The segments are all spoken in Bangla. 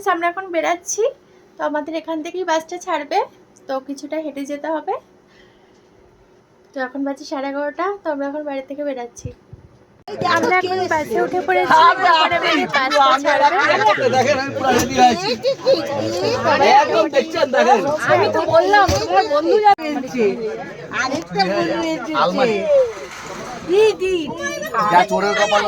ফ্রেন্ডস আমরা এখন বেরাচ্ছি। তো আমাদের এখান থেকেই বাসটা ছাড়বে। তো কিছুটা হেঁটে যেতে হবে। তো এখন বাজে সাড়ে এগারোটা। তো আমরা এখন বাড়ি থেকে বেরাচ্ছি। আমরা এখন বাসে উঠে পড়েছি। আমি তো বললাম তোমার বন্ধু আরেকটা বন্ধু এসেছে। আলমারি দি দি যা চোরের কপাল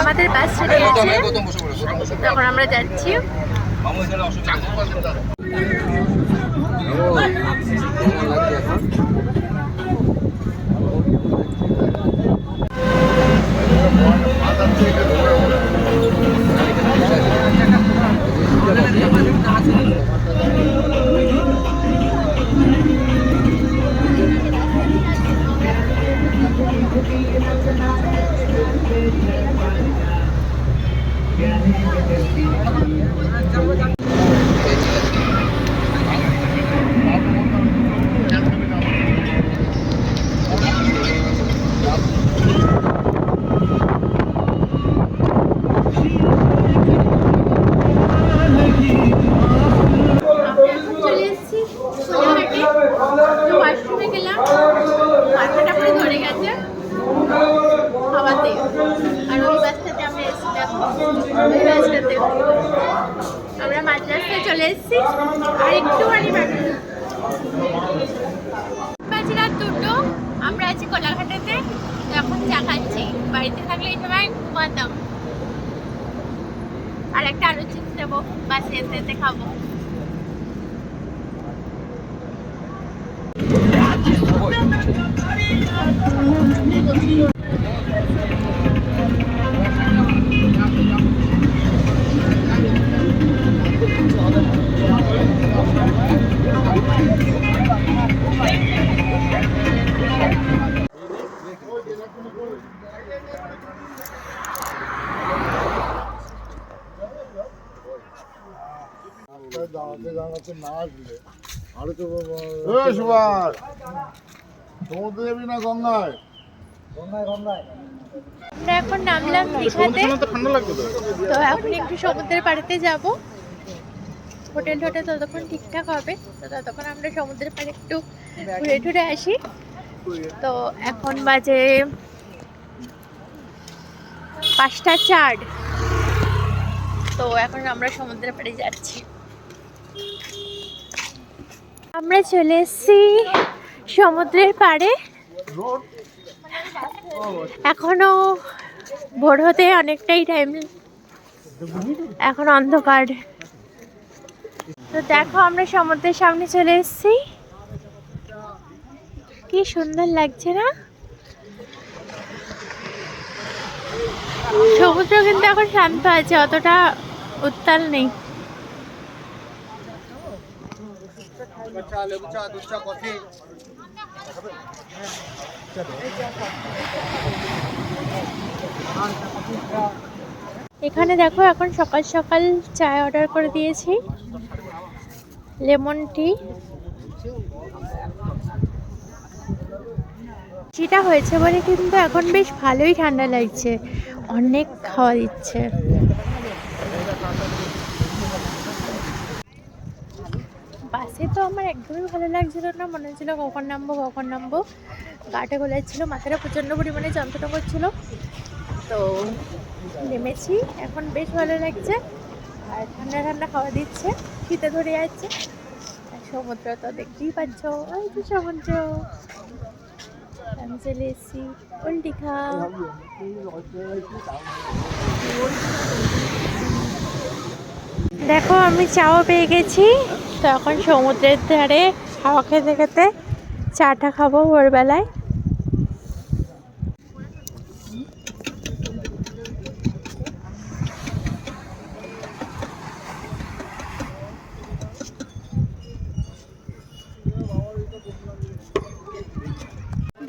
আমাদের বাস ছেড়ে গেছে। তখন আমরা যাচ্ছি। চলে এসেছি। আর একটুখানি বাজে দুটো, আমরা আছি কোলাঘাটাতে। এখন চা খাচ্ছি। বাড়িতে থাকলে সময় ঘুমাতাম। আর একটা আলু চিপস দেবো। বাসে যেতে যেতে খাব। দাঁড়াতে দাঁড়াতে না আসলে। আরও তো সুভাষ! সমুদ্রে যাবি না গঙ্গায়? আমরা এখন নামলাম দীঘাতে। তো এখন একটু সমুদ্রের পাড়েতে যাব। হোটেল টোটেল ততক্ষণ ঠিকঠাক হবে। তো ততক্ষণ আমরা সমুদ্রের পাড়ে একটু ঘুরে টুরে আসি। তো এখন বাজে পাঁচটা চার। তো এখন আমরা সমুদ্রের পাড়ে যাচ্ছি। আমরা চলে এসেছি সমুদ্রের পাড়ে। এখনও ভোর হতে অনেকটাই টাইম এখন অন্ধকার। তো দেখো আমরা সমুদ্রের সামনে চলে এসেছি। কি সুন্দর লাগছে না? সমুদ্র কিন্তু এখন শান্ত আছে, অতটা উত্তাল নেই। এখানে দেখো, এখন সকাল সকাল চায় অর্ডার করে দিয়েছি। Lemon tea. যেটা হয়েছে বলে কিন্তু এখন বেশ ভালোই ঠান্ডা লাগছে। অনেক খাওয়া দিচ্ছে। বাসে তো আমার একদমই ভালো লাগছিল না, মনে হচ্ছিল কখন নামবো কখন নামবো। গাটা গোলাচ্ছিল, মাথাটা প্রচণ্ড পরিমাণে যন্ত্রণা করছিল। তো নেমেছি, এখন বেশ ভালো লাগছে। আর ঠান্ডা ঠান্ডা খাওয়া দিচ্ছে, শীতে ধরে যাচ্ছে সমুদ্র তো দেখতেই পাচ্ছ, ওই তো সমুদ্র। আমি চলে ওল দেখো, আমি চাও পেয়ে গেছি। তো এখন সমুদ্রের ধারে হাওয়া খেতে খেতে চাটা খাব ভোরবেলায়।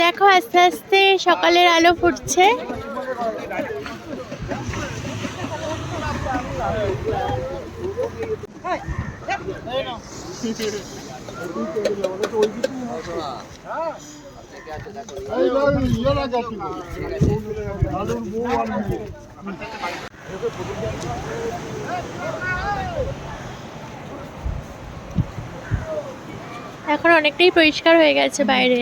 দেখো আস্তে আস্তে সকালের আলো ফুটছে। এই এখন অনেকটাই পরিষ্কার হয়ে গেছে বাইরে।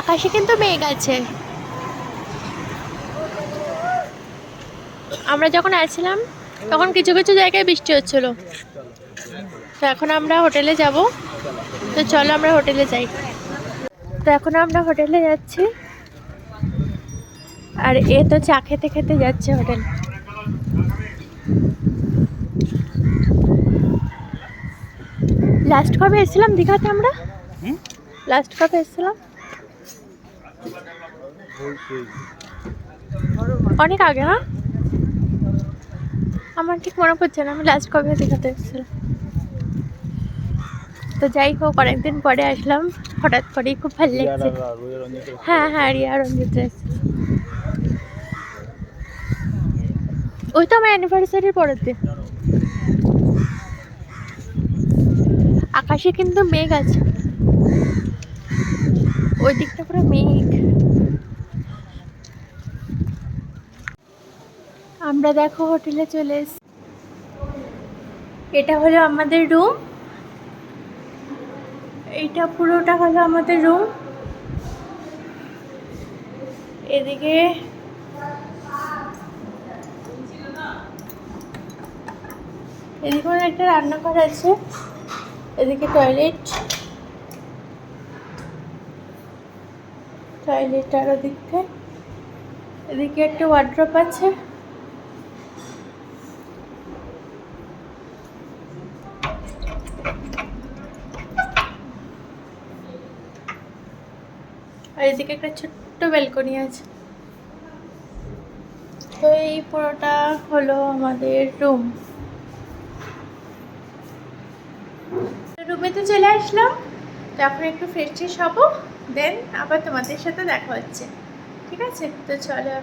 আকাশে কিন্তু মেঘ আছে। আমরা যখন আসছিলাম তখন কিছু কিছু জায়গায় বৃষ্টি হচ্ছিল। তো এখন আমরা হোটেলে যাব। তো চলো আমরা হোটেলে যাই। তো এখন আমরা হোটেলে যাচ্ছি। আর এ তো চা খেতে খেতে যাচ্ছে হোটেল। লাস্ট কবে এসেছিলাম দীঘাতে আমরা? লাস্ট কবে এসেছিলাম? অনেক আগে না আমার ঠিক মনে পড়ছে না আমি লাস্ট কবে দীঘাতে এসেছিলাম। তো যাই হোক অনেকদিন পরে আসলাম হঠাৎ করেই খুব ভালো লাগছে। হ্যাঁ হ্যাঁ রিয়া রঞ্জিত ওই তো আমার অ্যানিভার্সারির পরের দিন। আকাশে কিন্তু মেঘ আছে। ওই দিকটা পুরো মেঘ। আমরা দেখো হোটেলে চলে এসেছি এটা হলো আমাদের রুম এইটা পুরোটা হলো আমাদের রুম এদিকে এদিকে একটা রান্নাঘর আছে। এদিকে টয়লেট টয়লেট আর ওদিকে এদিকে একটা ওয়ার্ড্রপ আছে। এদিকে একটা ছোট্ট ব্যালকনি আছে। তো এই পুরোটা হলো আমাদের রুম। রুমে তো চলে আসলাম। তো এখন একটু ফ্রেশ হব। দেন আবার তোমাদের সাথে দেখা হচ্ছে। ঠিক আছে? তো চলো